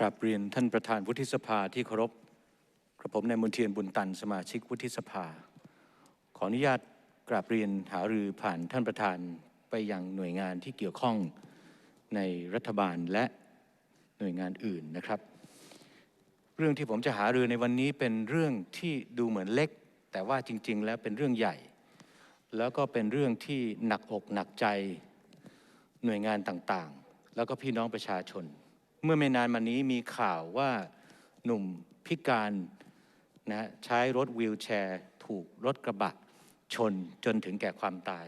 กราบเรียนท่านประธานวุฒิสภาที่เคารพกระผมนายมนเทียนบุญตันสมาชิกวุฒิสภา ขออนุญาตกราบเรียนหารือผ่านท่านประธานไปยังหน่วยงานที่เกี่ยวข้องในรัฐบาลและหน่วยงานอื่นนะครับ เรื่องที่ผมจะหารือในวันนี้เป็นเรื่องที่ดูเหมือนเล็ก แต่ว่าจริง ๆ แล้วเป็นเรื่องใหญ่ แล้วก็เป็นเรื่องที่หนักอกหนักใจหน่วยงานต่างๆ แล้วก็พี่น้องประชาชน เมื่อไม่นานมานี้มีข่าวว่าหนุ่มพิการนะใช้รถวีลแชร์ ถูกรถกระบะชนจนถึงแก่ความตาย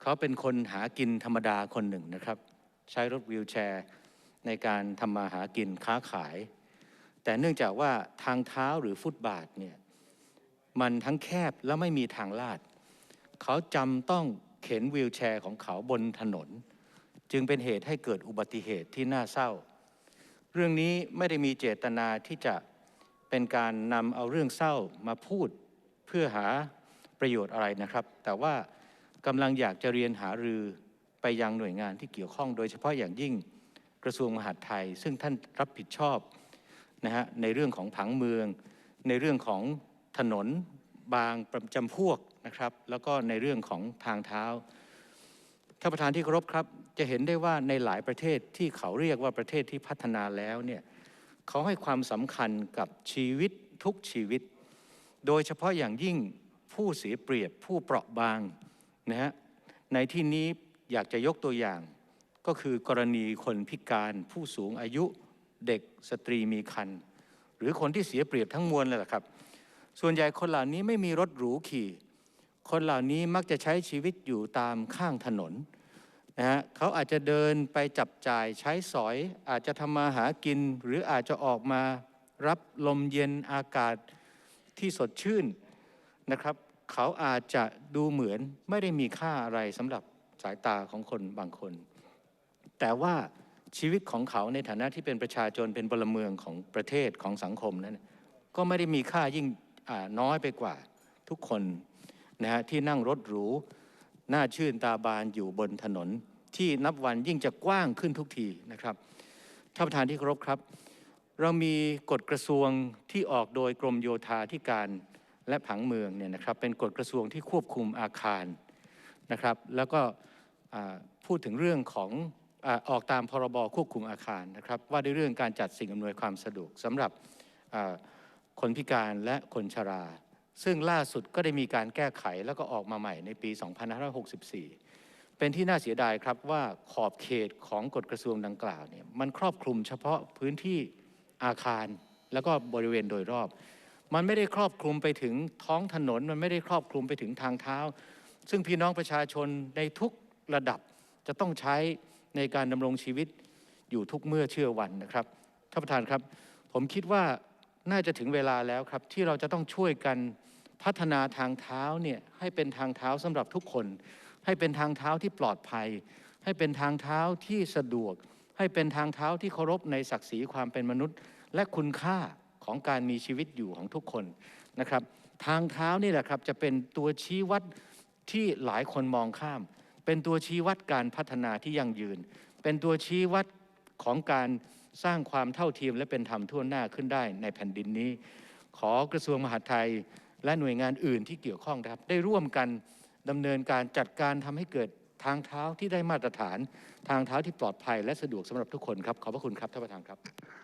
เขาเป็นคนหากินธรรมดาคนหนึ่งนะครับ ใช้รถวีลแชร์ ในการทำมาหากินค้าขาย แต่เนื่องจากว่าทางเท้าหรือฟุตบาทเนี่ยมันทั้งแคบและไม่มีทางลาด เขาจำต้องเข็นวีลแชร์ของเขาบนถนน จึงเป็นเหตุให้เกิดอุบัติเหตุที่น่าเศร้า เรื่องนี้ไม่ได้มีเจตนาที่จะเป็นการนำเอาเรื่องเศร้ามาพูดเพื่อหาประโยชน์อะไรนะครับ แต่ว่ากำลังอยากจะเรียนหารือไปยังหน่วยงานที่เกี่ยวข้อง โดยเฉพาะอย่างยิ่งกระทรวงมหาดไทย ซึ่งท่านรับผิดชอบนะฮะในเรื่องของผังเมือง ในเรื่องของถนนบางประจำพวกนะครับ แล้วก็ในเรื่องของทางเท้า ท่านประธานที่เคารพครับ จะเห็นได้ว่าในหลายประเทศที่เขาเรียกว่าประเทศที่พัฒนาแล้วเนี่ยเขาให้ความสำคัญกับชีวิตทุกชีวิต โดยเฉพาะอย่างยิ่งผู้เสียเปรียบผู้เปราะบางนะฮะในที่นี้อยากจะยกตัวอย่าง ก็คือกรณีคนพิการผู้สูงอายุเด็กสตรีมีครรภ์หรือคนที่เสียเปรียบทั้งมวลเลยแหละครับ ส่วนใหญ่คนเหล่านี้ไม่มีรถหรูขี่ คนเหล่านี้มักจะใช้ชีวิตอยู่ตามข้างถนนนะฮะเขาอาจจะเดินไปจับจ่ายใช้สอย อาจจะทำมาหากิน หรืออาจจะออกมารับลมเย็นอากาศที่สดชื่นนะครับ เขาอาจจะดูเหมือนไม่ได้มีค่าอะไรสำหรับสายตาของคนบางคน แต่ว่าชีวิตของเขาในฐานะที่เป็นประชาชนเป็นพลเมืองของประเทศของสังคมนั้น ก็ไม่ได้มีค่ายิ่งน้อยไปกว่าทุกคน นะฮะที่นั่งรถหรูหน้าชื่นตาบานอยู่บนถนน ที่นับวันยิ่งจะกว้างขึ้นทุกทีนะครับท่านประธานที่เคารพครับ เรามีกฎกระทรวงที่ออกโดยกรมโยธาธิการและผังเมืองเนี่ยนะครับเป็นกฎกระทรวงที่ควบคุมอาคารนะครับ แล้วก็พูดถึงเรื่องของออกตามพรบควบคุมอาคารนะครับ ว่าด้วยเรื่องการจัดสิ่งอำนวยความสะดวกสำหรับคนพิการและคนชรา ซึ่งล่าสุดก็ได้มีการแก้ไขแล้วก็ออกมาใหม่ในปี 2564 เป็นที่น่าเสียดายครับว่าขอบเขตของกฎกระทรวงดังกล่าวเนี่ยมันครอบคลุมเฉพาะพื้นที่อาคารแล้วก็บริเวณโดยรอบ มันไม่ได้ครอบคลุมไปถึงท้องถนน มันไม่ได้ครอบคลุมไปถึงทางเท้า ซึ่งพี่น้องประชาชนในทุกระดับจะต้องใช้ในการดำรงชีวิตอยู่ทุกเมื่อเชื่อวันนะครับท่านประธานครับ ผมคิดว่า น่าจะถึงเวลาแล้วครับ ที่เราจะต้องช่วยกันพัฒนาทางเท้าเนี่ยให้เป็นทางเท้าสำหรับทุกคน ให้เป็นทางเท้าที่ปลอดภัย ให้เป็นทางเท้าที่สะดวก ให้เป็นทางเท้าที่เคารพในศักดิ์ศรีความเป็นมนุษย์ และคุณค่าของการมีชีวิตอยู่ของทุกคนนะครับ ทางเท้านี่แหละครับจะเป็นตัวชี้วัดที่หลายคนมองข้าม เป็นตัวชี้วัดการพัฒนาที่ยั่งยืน เป็นตัวชี้วัดของการ สร้างความเท่าเทียมและเป็นธรรมทั่วหน้าขึ้นได้ในแผ่นดินนี้ ขอกระทรวงมหาดไทยและหน่วยงานอื่นที่เกี่ยวข้องนะครับ ได้ร่วมกันดำเนินการจัดการทำให้เกิดทางเท้าที่ได้มาตรฐาน ทางเท้าที่ปลอดภัยและสะดวกสำหรับทุกคนครับขอบพระคุณครับท่านประธานครับ